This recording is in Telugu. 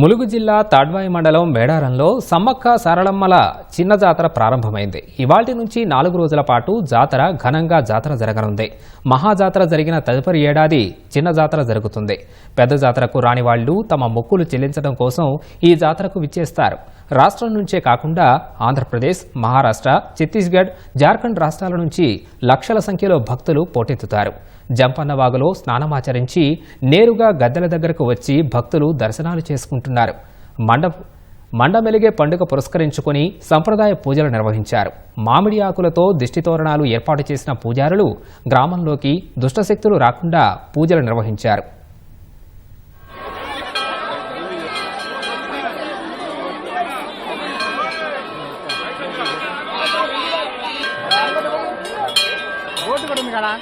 ములుగు జిల్లా తాడ్వాయి మండలం మేడారంలో సమ్మక్క సారళమ్మల చిన్న జాతర ప్రారంభమైంది. ఇవాటి నుంచి నాలుగు రోజుల పాటు జాతర ఘనంగా జాతర జరగనుంది. మహాజాతర జరిగిన తదుపరి ఏడాది చిన్న జాతర జరుగుతుంది. పెద్ద జాతరకు రాని వాళ్ళు తమ మొక్కులు చెల్లించడం కోసం ఈ జాతరకు విచ్చేస్తారు. రాష్ట్రం నుంచే కాకుండా ఆంధ్రప్రదేశ్ మహారాష్ట్ర ఛత్తీస్గఢ్ జార్ఖండ్ రాష్ట్రాల నుంచి లక్షల సంఖ్యలో భక్తులు పోటెత్తుతారు. జంపన్నవాగులో స్నానమాచరించి నేరుగా గద్దెల దగ్గరకు వచ్చి భక్తులు దర్శనాలు చేసుకుంటున్నారు. మండ మండమెలిగే పండుగ పురస్కరించుకుని సంప్రదాయ పూజలు నిర్వహించారు. మామిడి ఆకులతో దిష్టి తోరణాలు ఏర్పాటు చేసిన పూజారులు గ్రామంలోకి దుష్టశక్తులు రాకుండా పూజలు నిర్వహించారు. फोटो करून काढा